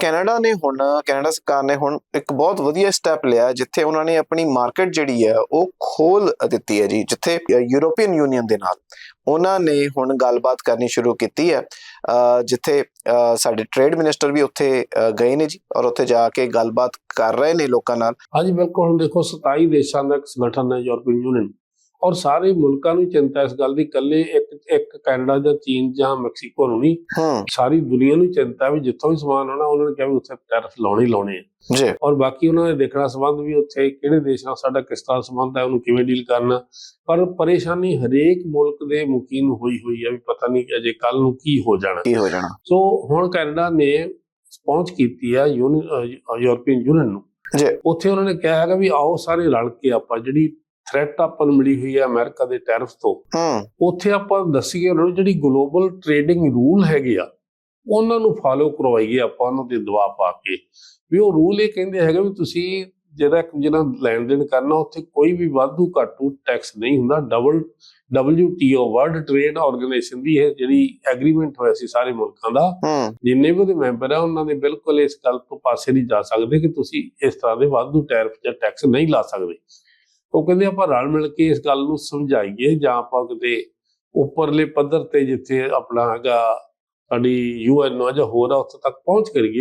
Canada ਨੇ ਹੁਣ, Canada ਸਰਕਾਰ ਨੇ ਹੁਣ ਇੱਕ ਬਹੁਤ ਵਧੀਆ ਸਟੈਪ ਲਿਆ ਜਿੱਥੇ ਉਹਨਾਂ ਨੇ ਆਪਣੀ ਮਾਰਕੀਟ ਜਿਹੜੀ ਹੈ, ਉਹ ਖੋਲ ਦਿੱਤੀ ਹੈ ਜੀ, ਜਿੱਥੇ ਯੂਰੋਪੀਅਨ ਯੂਨੀਅਨ ਦੇ ਨਾਲ। ਉਹਨਾਂ ਨੇ ਹੁਣ ਗੱਲਬਾਤ ਕਰਨੀ ਸ਼ੁਰੂ ਕੀਤੀ ਹੈ ਜਿੱਥੇ ਸਾਡੇ ਟ੍ਰੇਡ ਮਿਨਿਸਟਰ ਵੀ ਉੱਥੇ ਗਏ ਨੇ ਜੀ, ਔਰ ਉੱਥੇ ਜਾ ਕੇ ਗੱਲਬਾਤ ਕਰ ਰਹੇ ਨੇ ਲੋਕਾਂ ਨਾਲ। ਹਾਂਜੀ, ਬਿਲਕੁਲ ਦੇਖੋ 27 ਦੇਸ਼ਾਂ ਦਾ ਇੱਕ ਸੰਗਠਨ ਹੈ ਯੂਰਪੀਅਨ ਯੂਨੀਅਨ ਔਰ ਸਾਰੇ ਮੁਲਕਾਂ ਨੂੰ ਚਿੰਤਾ ਇਸ ਗੱਲ ਦੀ ਇਕੱਲੇ ਇੱਕ ਇੱਕ ਕੈਨੇਡਾ ਜਾਂ ਚੀਨ ਜਾਂ ਮੈਕਸੀਕੋ ਨੂੰ ਨਹੀਂ ਸਾਰੀ ਦੁਨੀਆ ਨੂੰ ਚਿੰਤਾ ਵੀ ਜਿੱਥੋਂ ਵੀ ਸਮਾਨ ਆਉਣਾ ਉਹਨਾਂ ਨੇ ਕਿਹਾ ਵੀ ਉੱਥੇ ਟੈਰਿਫ ਲਾਉਣੇ ਹੀ ਲਾਉਣੇ ਆ। ਜੀ। ਔਰ ਬਾਕੀ ਉਹਨਾਂ ਨੇ ਦੇਖਣਾ ਸੰਬੰਧ ਵੀ ਉੱਥੇ ਕਿਹੜੇ ਦੇਸ਼ ਨਾਲ ਸਾਡਾ ਕਿਸ ਤਰ੍ਹਾਂ ਸੰਬੰਧ ਹੈ ਉਹਨੂੰ ਕਿਵੇਂ ਡੀਲ ਕਰਨਾ। ਪਰ ਪਰੇਸ਼ਾਨੀ ਹਰੇਕ ਮੁਲਕ ਦੇ ਮੁਕੀਮ ਨੂੰ ਹੋਈ ਹੋਈ ਹੈ ਵੀ ਪਤਾ ਨਹੀਂ ਕਿ ਅਜੇ ਕੱਲ ਨੂੰ ਕੀ ਹੋ ਜਾਣਾ। ਕੀ ਹੋ ਜਾਣਾ। ਸੋ ਹੁਣ ਕੈਨੇਡਾ ਨੇ ਪਹੁੰਚ ਕੀਤੀ ਹੈ ਯੂਨੀ- ਅਹ ਯੂਰਪੀਅਨ ਯੂਨੀਅਨ ਨੂੰ। ਜੀ। ਉੱਥੇ ਉਹਨਾਂ ਨੇ ਕਿਹਾ ਹੈਗਾ ਵੀ ਆਓ ਸਾਰੇ ਰਲ ਕੇ ਆਪਾਂ ਜਿਹੜੀ ਥ੍ਰੈਟ ਆਪਾਂ ਨੂੰ ਮਿਲੀ ਹੋਈ ਹੈ ਅਮਰੀਕਾ ਦੇ ਟੈਰਿਫ ਤੋਂ। ਹੂੰ। ਉੱਥੇ ਆਪਾਂ ਦੱਸੀਏ ਉਹਨਾਂ ਨੂੰ ਜਿਹੜੀ ਗਲੋਬਲ ਟ੍ਰੇਡਿੰਗ ਰੂਲ ਹੈਗੇ ਆ ਉਹਨਾਂ ਨੂੰ ਫਾਲੋ ਕਰਵਾਈਏ ਆਪਾਂ ਉਹਨਾਂ ਤੇ ਦਬਾਅ ਪਾ ਕੇ। ਵੀ ਉਹ ਰੂਲ ਇਹ ਕਹਿੰਦੇ ਹੈਗੇ ਵੀ ਤੁਸੀਂ ਜਿਹੜਾ ਜਿਹੜਾ ਲੈਣ ਦੇਣ ਕਰਨਾ ਉੱਥੇ ਕੋਈ ਵੀ ਵਾਧੂ ਘਾਟੂ ਟੈਕਸ ਨਹੀਂ ਹੁੰਦਾ। Double WTO world trade organisation ਦੀ ਇਹ ਜਿਹੜੀ ਐਗਰੀਮੈਂਟ ਹੋਇਆ ਸੀ ਸਾਰੇ ਮੁਲਕਾਂ ਦਾ ਜਿੰਨੇ ਵੀ ਉਹਦੇ ਮੈਂਬਰ ਆ ਉਹਨਾਂ ਦੇ ਬਿਲਕੁਲ ਇਸ ਗੱਲ ਤੋਂ ਪਾਸੇ ਨਹੀਂ ਜਾ ਸਕਦੇ ਕਿ ਤੁਸੀਂ ਇਸ ਤਰ੍ਹਾਂ ਦੇ ਵਾਧੂ ਟੈਰਿਫ ਜਾਂ ਟੈਕਸ ਨਹੀਂ ਲਾ ਸਕਦੇ। ਉਹ ਕਹਿੰਦੇ ਆਪਾਂ ਰਲ ਮਿਲ ਕੇ ਇਸ ਗੱਲ ਨੂੰ ਸਮਝਾਈਏ ਜਾਂ ਆਪਾਂ ਕਿਤੇ ਉੱਪਰਲੇ ਪੱਧਰ ਤੇ ਜਿੱਥੇ ਆਪਣਾ ਹੈਗਾ ਸਾਡੀ ਯੂਐਨ ਜਾਂ ਹੋਰ ਆ, ਉੱਥੇ ਤੱਕ ਪਹੁੰਚ ਕਰੀਏ।